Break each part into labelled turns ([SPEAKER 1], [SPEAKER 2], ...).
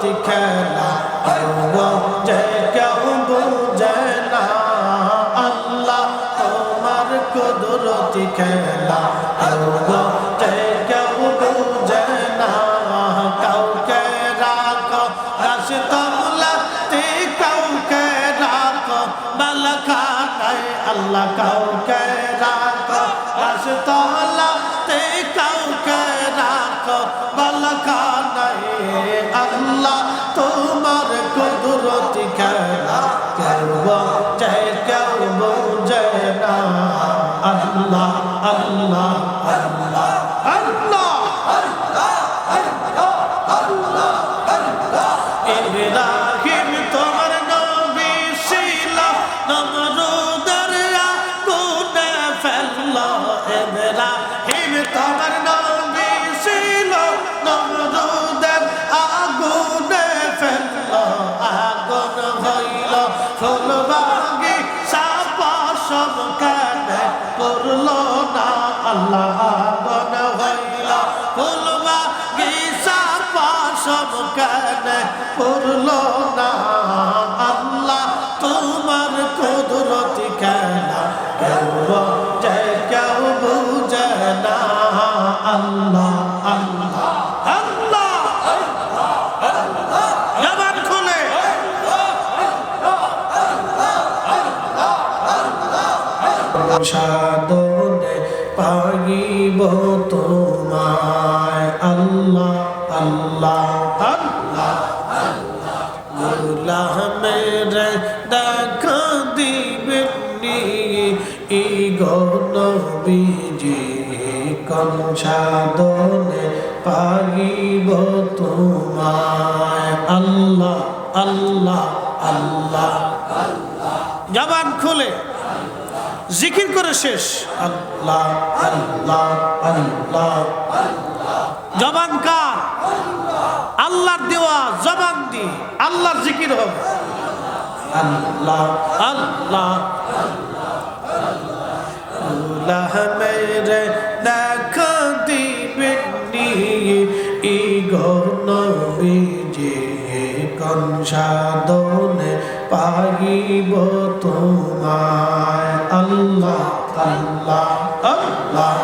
[SPEAKER 1] কুদরতি খেলা কেউ কেউ বোঝে না। আল্লাহ, তোমার কুদরতি খেলা। কেউ কেউ বোঝে না। কাউকে রাখো রাস্তাতে কাউকে রাখো। বালখানায় আল্লাহ, কাউকে রাখো কাউকে রাখো বালখানায় আল্লাহ তোমার কুদরতি খেলা কেউ বোঝে আল্লাহ আগুন হইল ফুলবাগি সাপা সব কানে করল না আল্লাহ তোমার কুদরতি খেলা কেউ বোঝে কেউ বুঝে না আল্লাহ আল্লাহ আল্লাহ তোমায়। আল্লাহ আল্লাহ আল্লাহ। আল্লাহ মেরে দেখা দিবেনি ই গণবিজি কম সাধনে পাগিব তোমায়। আল্লাহ আল্লাহ আল্লাহ। জবান খুলে। জিকির করে শেষ। আল্লাহ আল্লাহ আল্লাহ জবান কার? আল্লাহর দেওয়া জবান দি আল্লাহর জিকির হবে। আল্লাহ আল্লাহ আল্লাহ। মেরে দেখা দিবেনি ই গণবিজে কন সাধনে পাইব তোমায়। আল্লাহ আল্লাহ আল্লাহ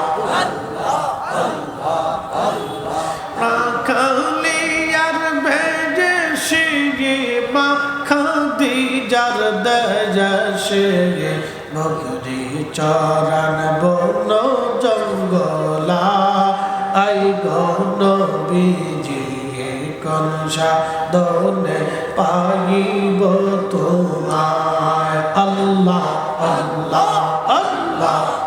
[SPEAKER 1] চরণ বন জঙ্গলা। আই গন বিজি দনে পাইব তোমায়। আল্লাহ আল্লাহ আল্লাহ।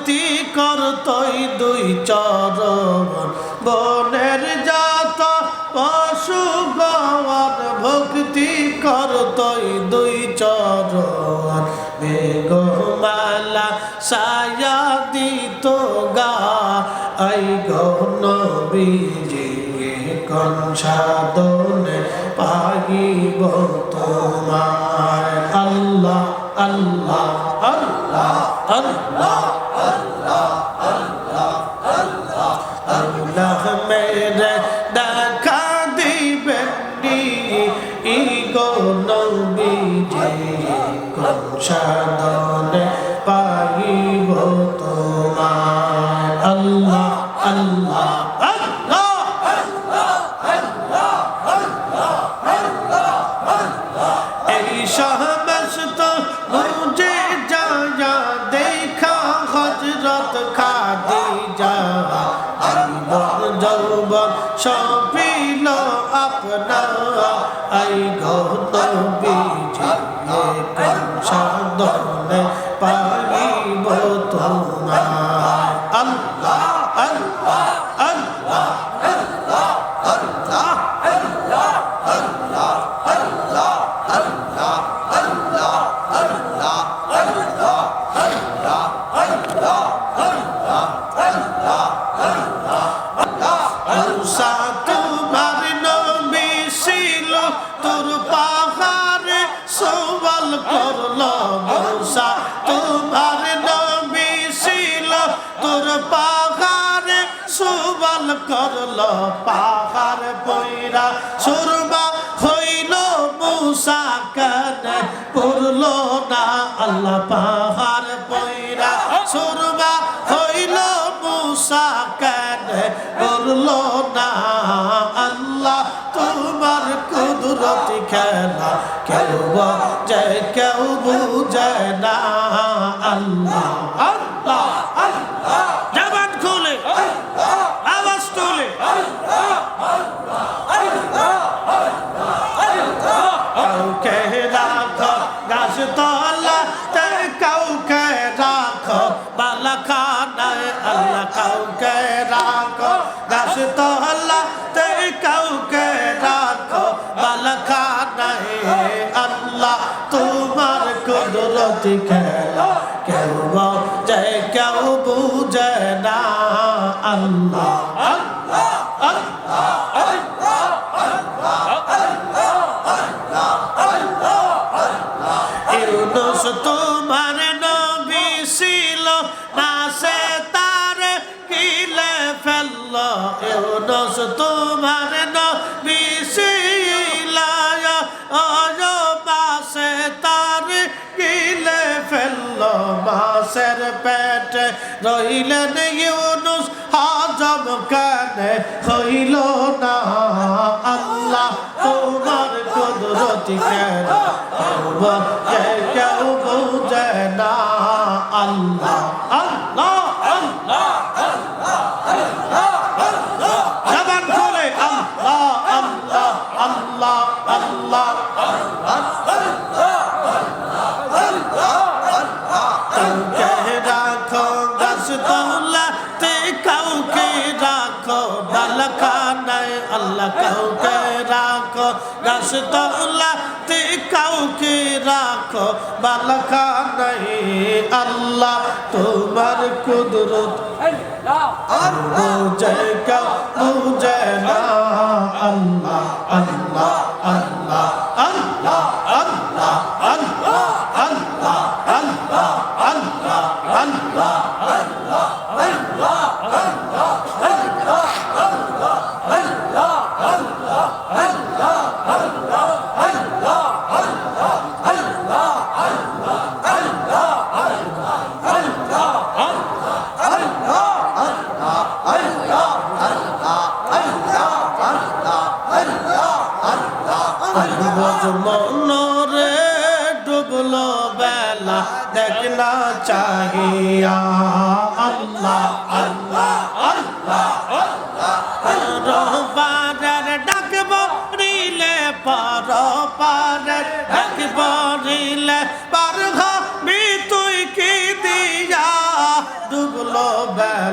[SPEAKER 1] ভক্তি করতই দুই চরণ। বনের জাত পশু গवन ভক্তি করতই দুই চরণ। মেঘমালা সায়া দিত গা, আই গন বিজে কন সাধনে পাইব তোমার আল্লাহ আল্লাহ আল্লাহ আল্লাহ। নবীজি কোন সাধনে পাইব পড়ল না আল্লাহ পাহাড় পয়রা সুরবা হইল মুসা কেন করল না আল্লাহ তোমার কুদরতি খেলা কেউ যে কেউ বুঝে না আল্লাহ আল্লাহ। রাখো গাছ তলাতে কাউকে রাখো বালাখানায় আল্লাহ, তোমার কুদরতি খেলা, কেউ যে কেউ বুঝে না। আল্লাহ মাসের পেটে রইলেন ইউনুস হাজম কানে হইল না। আল্লাহ, তোমার কুদরতি কেন? কেউ বুঝে না। আল্লাহ রাখো বালখানায় আল্লাহ কাউকে রাখো। তোলাতে কাউকে রাখো বালখানায় আল্লাহ তোমার কুদরত। বুঝে কেউ বুঝে না আল্লাহ আল্লাহ আল্লাহ আল্লাহ আল্লাহ।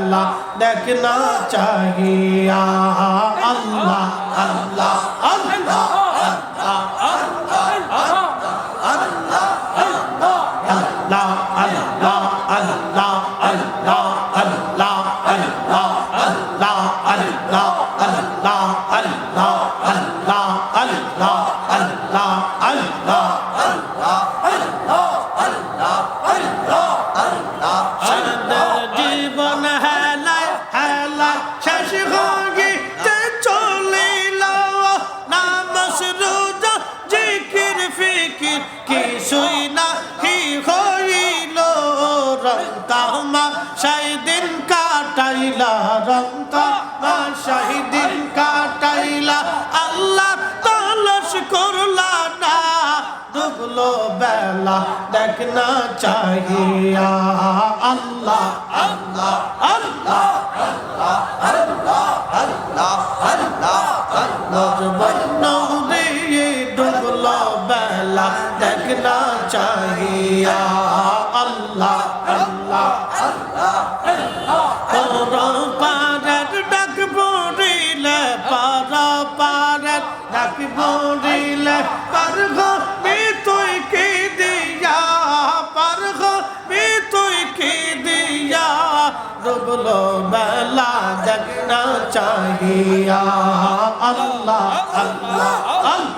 [SPEAKER 1] আল্লাহ দেখ না চাহিয়া আল্লাহ আল্লাহ। রংতামা সেই দিন কাটাইলা রংতামা সেই দিন কাটাইলা, আল্লাহ তালস করলা না ডুবলো বেলা দেখনা চাহিয়া, আল্লাহ আল্লাহ আল্লাহ নজবন্নৌরে ডুবলো বেলা, দেখনা চাহিয়া। আল্লাহ আল্লাহ পর পারের ডাক পড়িলে, পর পারের ডাক পড়িলে পার মি তুই কি দিয়া পার মি তুই কি দিয়া। ডুবলো বেলা, দেখনা চাহিয়া। আল্লাহ আল্লাহ আল্লাহ।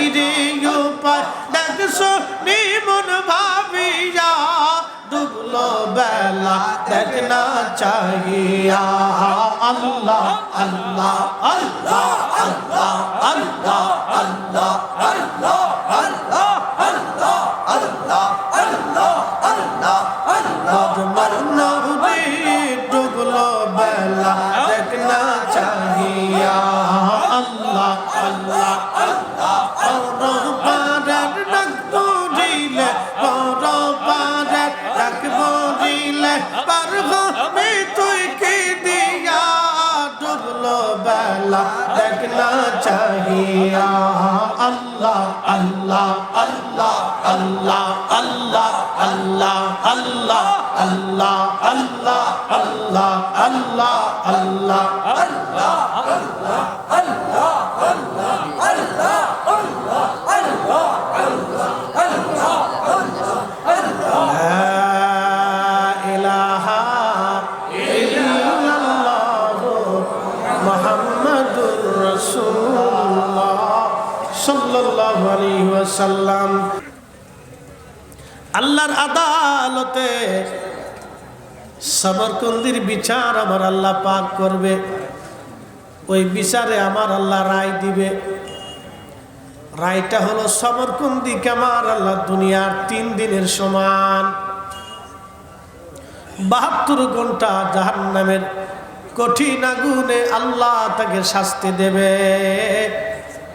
[SPEAKER 1] নাই রে উপায় দেখছ নিমন ভাবিয়া ডুবলো বেলা দেখনা চাহিয়া। আল্লাহ আল্লাহ আল্লাহ আল্লাহ আল্লাহ আল্লাহ আল্লাহ আল্লাহ আল্লাহ আল্লাহ আল্লাহ। বেলা দেখনা চাহিয়া আল্লাহ আল্লাহ আল্লাহ। আলহ্লাম আল্লাহর আদালতে সাবরকন্দির বিচার আমার আল্লাহ পাক করবে। ওই বিচারে আমার আল্লাহ রায় দিবে। রায়টা হলো সবরকন্দি কেমার আল্লাহ দুনিয়ার তিন দিনের সমান। বাহাত্তর ঘণ্টা জাহান নামের কঠিন আগুনে আল্লাহ তাকে শাস্তি দেবে।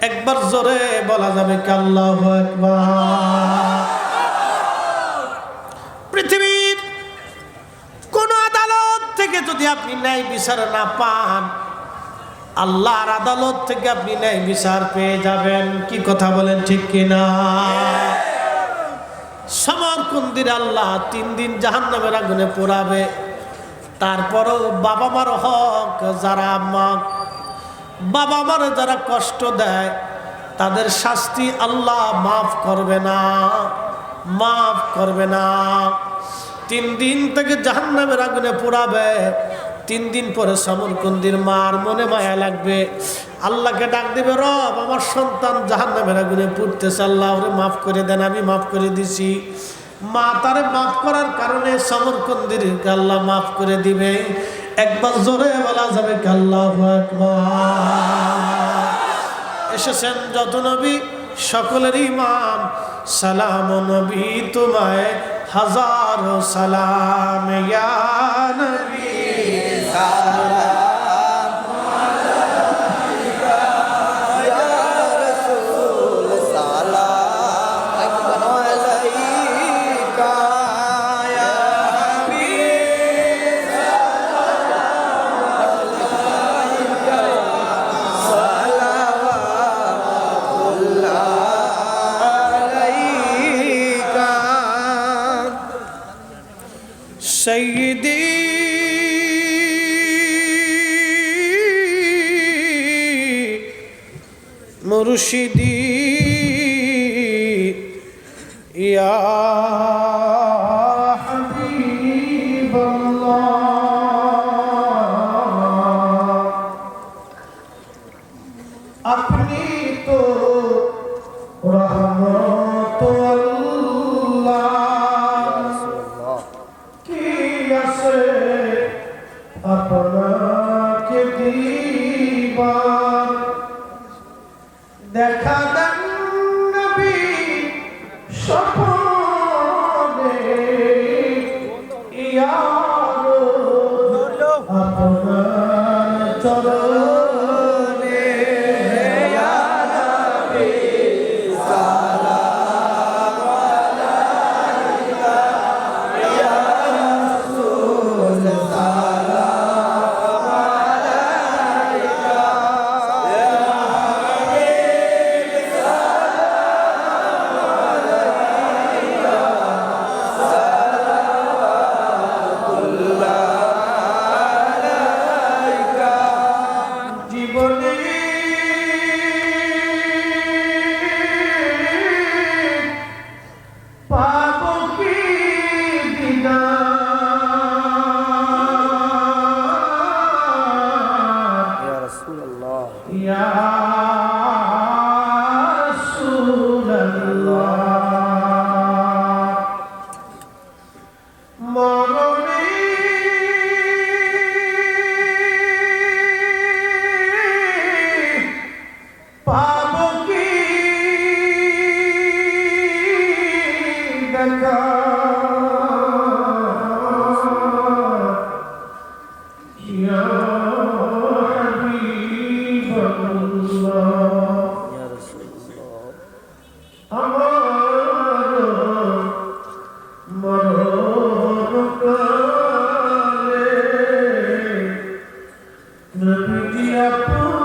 [SPEAKER 1] একবার জোরে বলা যাবে কি আল্লাহ পৃথিবীর কোন আদালত থেকে যদি আপনি ন্যায় বিচার না পান, আল্লাহর আদালত থেকে আপনি ন্যায় বিচার পেয়ে যাবেন। কি কথা বলেন ঠিক কিনা? সমরকুন্দির আল্লাহ তিন দিন জাহান নামের আগুনে পোড়াবে, তারপরও বাবা মার হক, যারা মা বাবা মার যারা কষ্ট দেয়, তাদের শাস্তি আল্লাহ মাফ করবে না, মাফ করবে না। তিন দিন থেকে জাহান্নামের আগুনে পোড়াবে, তিন দিন পরে সমরকুন্দির মার মনে মায়া লাগবে। আল্লাহকে ডাক দেবে, রব, আমার সন্তান জাহান্নামের আগুনে পুড়তেছে, আল্লাহ ওরে মাফ করে দেন, আমি মাফ করে দিছি। মা তারে মাফ করার কারণে সমরকুন্দির আল্লাহ মাফ করে দিবে। একবার জোরে বলা যাবে আল্লাহু আকবার। এসেছেন যত নবী, সকলের ইমাম। সালাম নবী, তোমায় হাজার সালাম, ইয়া নবী।
[SPEAKER 2] মুর্শিদি Yeah.